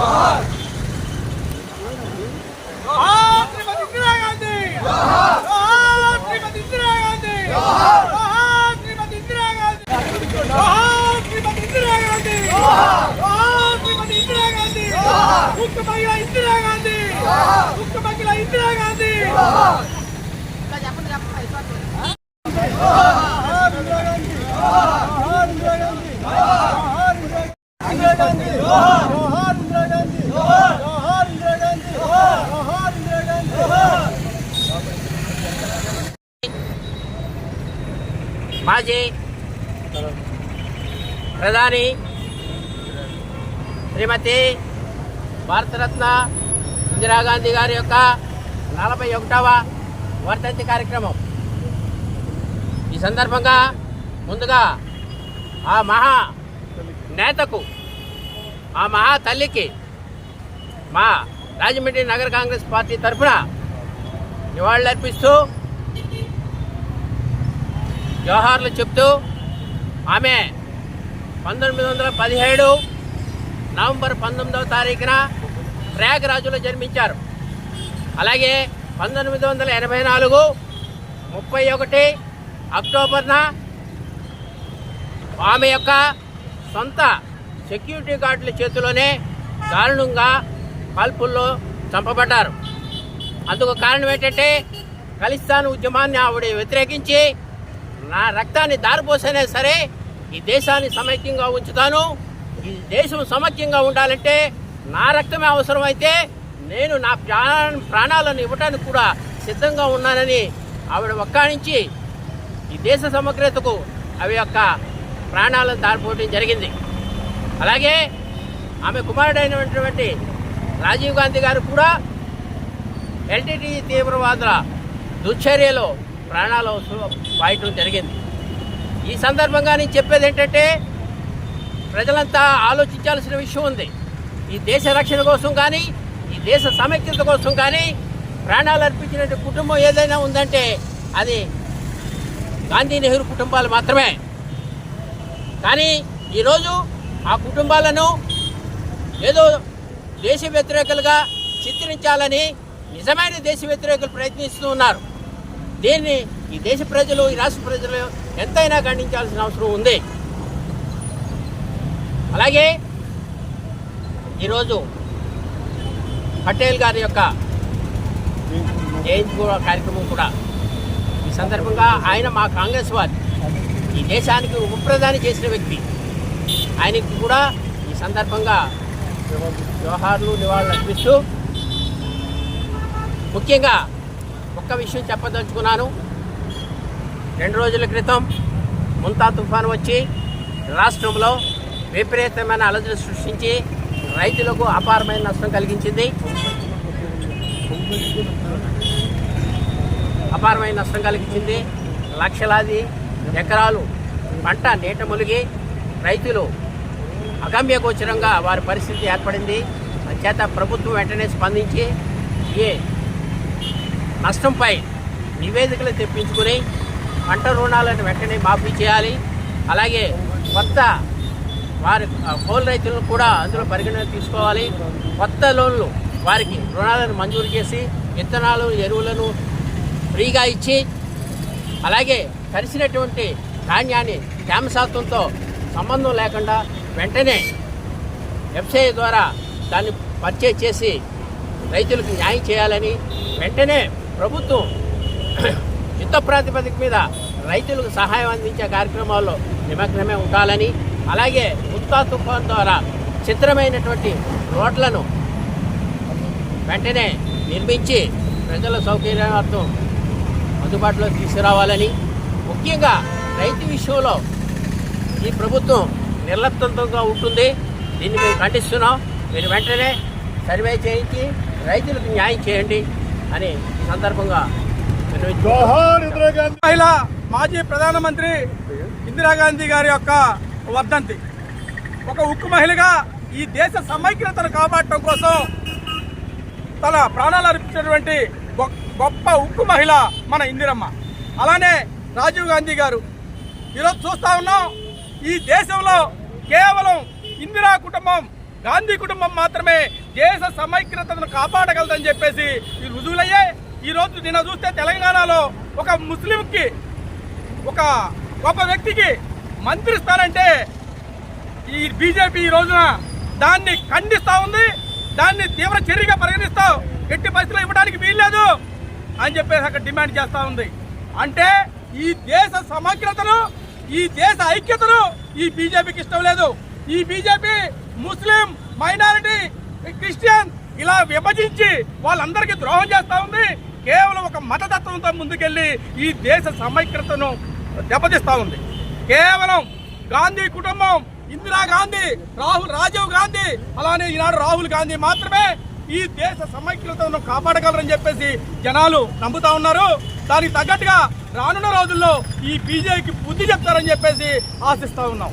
గాంధీ జోహార్ శ్రీమతి ఇందిరా గాంధీ జోహార్ శ్రీమతి ఇందిరా గాంధీ జోహార్ శ్రీమతి ఇందిరా గాంధీ జోహార్ శ్రీమతి ఇందిరా గాంధీ జోహార్ శ్రీమతి ఇందిరా గాంధీ ముక్త మహిళ ఇందిరా గాంధీ ముక్త మహిళ ఇందిరా గాంధీ ఇందిరా గాంధీ జోహార్ ఇందిరా గాంధీ జోహార్ ఇందిరా గాంధీ జోహార్ ఇందిరా గాంధీ మాజీ ప్రధాని శ్రీమతి భారతరత్న ఇందిరాగాంధీ గారి యొక్క నలభై ఒకటవ వర్ధంతి కార్యక్రమం. ఈ సందర్భంగా ముందుగా ఆ మహా నేతకు ఆ మహా తల్లికి మా రాజమండ్రి నగర కాంగ్రెస్ పార్టీ తరఫున నివాళులర్పిస్తూ జోహార్లు చెప్తూ ఆమె పంతొమ్మిది వందల పదిహేడు నవంబర్ పంతొమ్మిదవ తారీఖున ప్రయాగరాజులో జన్మించారు. అలాగే పంతొమ్మిది వందల ఎనభై నాలుగు ముప్పై ఒకటి అక్టోబర్న ఆమె యొక్క సొంత సెక్యూరిటీ గార్డుల చేతిలోనే దారుణంగా కాల్పుల్లో చంపబడ్డారు. అందుకు కారణం ఏంటంటే ఖలిస్తాన్ ఉద్యమాన్ని ఆవిడ వ్యతిరేకించి నా రక్తాన్ని దారిపోసైనా సరే ఈ దేశాన్ని సమైక్యంగా ఉంచుతాను. ఈ దేశం సమైక్యంగా ఉండాలంటే నా రక్తమే అవసరమైతే నేను నా ప్రాణ ప్రాణాలను ఇవ్వడానికి కూడా సిద్ధంగా ఉన్నానని ఆవిడ ఒక్కాణించి ఈ దేశ సమగ్రతకు అవి యొక్క ప్రాణాలను దారిపోవడం జరిగింది. అలాగే ఆమె కుమారుడైనటువంటి రాజీవ్ గాంధీ గారు కూడా ఎల్టీటీ తీవ్రవాదుల దుశ్చర్యలో ప్రాణాలు వాయటం జరిగింది. ఈ సందర్భంగా నేను చెప్పేది ఏంటంటే ప్రజలంతా ఆలోచించాల్సిన విషయం ఉంది. ఈ దేశ రక్షణ కోసం కానీ ఈ దేశ సమైక్యత కోసం కానీ ప్రాణాలు అర్పించిన కుటుంబం ఏదైనా ఉందంటే అది గాంధీ నెహ్రూ కుటుంబాలు మాత్రమే. కానీ ఈరోజు ఆ కుటుంబాలను ఏదో దేశ వ్యతిరేకులుగా చిత్రించాలని నిజమైన దేశ వ్యతిరేకులు ప్రయత్నిస్తూ ఉన్నారు. దీన్ని ఈ దేశ ప్రజలు ఈ రాష్ట్ర ప్రజలు ఎంతైనా ఖండించాల్సిన అవసరం ఉంది. అలాగే ఈరోజు పటేల్ గారి యొక్క జయంతి కూడా కార్యక్రమం కూడా ఈ సందర్భంగా ఆయన మా కాంగ్రెస్ వారి ఈ దేశానికి ఉపప్రధాని చేసిన వ్యక్తి. ఆయనకి కూడా ఈ సందర్భంగా జోహార్లు నివాళులు అర్పిస్తూ ముఖ్యంగా ఒక్క విషయం చెప్పదలుచుకున్నాను. రెండు రోజుల క్రితం ముంతా తుఫాను వచ్చి రాష్ట్రంలో విపరీతమైన అలజడి సృష్టించి రైతులకు అపారమైన నష్టం కలిగించింది. అపారమైన నష్టం కలిగించింది. లక్షలాది ఎకరాలు పంట నీట ములిగి రైతులు అగమ్య గోచరంగా వారి పరిస్థితి ఏర్పడింది. చేత ప్రభుత్వం వెంటనే స్పందించి ఈ నష్టంపై నివేదికలు తెప్పించుకుని పంట రుణాలను వెంటనే మాఫీ చేయాలి. అలాగే కొత్త వారి కోల్ రైతులను కూడా అందులో పరిగణన తీసుకోవాలి. కొత్త లోన్లు వారికి రుణాలను మంజూరు చేసి విత్తనాలు ఎరువులను ఫ్రీగా ఇచ్చి అలాగే తరిసినటువంటి ధాన్యాన్ని తేమ శాతంతో సంబంధం లేకుండా వెంటనే ఎఫ్సిఐ ద్వారా దాన్ని పర్చేజ్ చేసి రైతులకు న్యాయం చేయాలని వెంటనే ప్రభుత్వం యుద్ధ ప్రాతిపదిక మీద రైతులకు సహాయం అందించే కార్యక్రమాల్లో నిమగ్నమే ఉండాలని అలాగే ఉత్తా తుఫాన్ ద్వారా చిత్రమైనటువంటి రోడ్లను వెంటనే నిర్మించి ప్రజల సౌకర్యార్థం అందుబాటులో తీసుకురావాలని ముఖ్యంగా రైతు విషయంలో ఈ ప్రభుత్వం నిర్లప్తంగా ఉంటుంది. దీన్ని మేము ఖండిస్తున్నాం. మీరు వెంటనే సర్వే చేయించి రైతులకు న్యాయం చేయండి అని ఈ సందర్భంగా విన్నవించుకుంటున్నాం. జోహార్ ఇందిరా గాంధీ మహిళ మాజీ ప్రధానమంత్రి ఇందిరాగాంధీ గారి యొక్క వర్ధంతి. ఒక ఉక్కు మహిళగా ఈ దేశ సమైక్యతను కాపాడటం కోసం తన ప్రాణాలు అర్పించినటువంటి గొప్ప ఉక్కు మహిళ మన ఇందిరమ్మ. అలానే రాజీవ్ గాంధీ గారు. ఈరోజు చూస్తా ఉన్నాం ఈ దేశంలో కేవలం ఇందిరా కుటుంబం గాంధీ కుటుంబం మాత్రమే దేశ సమైక్యతను కాపాడగలదని చెప్పేసి ఈ ఈరోజు ఈ రోజు నిన్న చూస్తే తెలంగాణలో ఒక ముస్లింకి ఒక గొప్ప వ్యక్తికి మంత్రి స్థానంటే ఈ బీజేపీ ఈ రోజున దాన్ని ఖండిస్తూ ఉంది దాన్ని తీవ్ర చర్యగా పరిగణిస్తావు ఎట్టి పరిస్థితులు ఇవ్వడానికి వీల్లేదు అని చెప్పేసి అక్కడ డిమాండ్ చేస్తూ ఉంది. అంటే ఈ దేశ సమగ్రతను ఈ దేశ ఐక్యతను ఈ బీజేపీకి ఇష్టం లేదు. ఈ బీజేపీ ముస్లిం మైనారిటీ క్రిస్టియన్ ఇలా విభజించి వాళ్ళందరికీ ద్రోహం చేస్తూ ఉంది. కేవలం ఒక మతతత్వంతో ముందుకెళ్ళి ఈ దేశ సమైక్యతను దెబ్బతీస్తూ ఉంది. కేవలం గాంధీ కుటుంబం ఇందిరా గాంధీ రాహుల్ రాజీవ్ గాంధీ అలానే ఈనాడు రాహుల్ గాంధీ మాత్రమే ఈ దేశ సమైక్యతను కాపాడగలరని చెప్పేసి జనాలు నమ్ముతా ఉన్నారు. దానికి తగ్గట్టుగా రానున్న రోజుల్లో ఈ బీజేపీకి బుద్ధి చెప్తారని చెప్పేసి ఆశిస్తూ ఉన్నాం.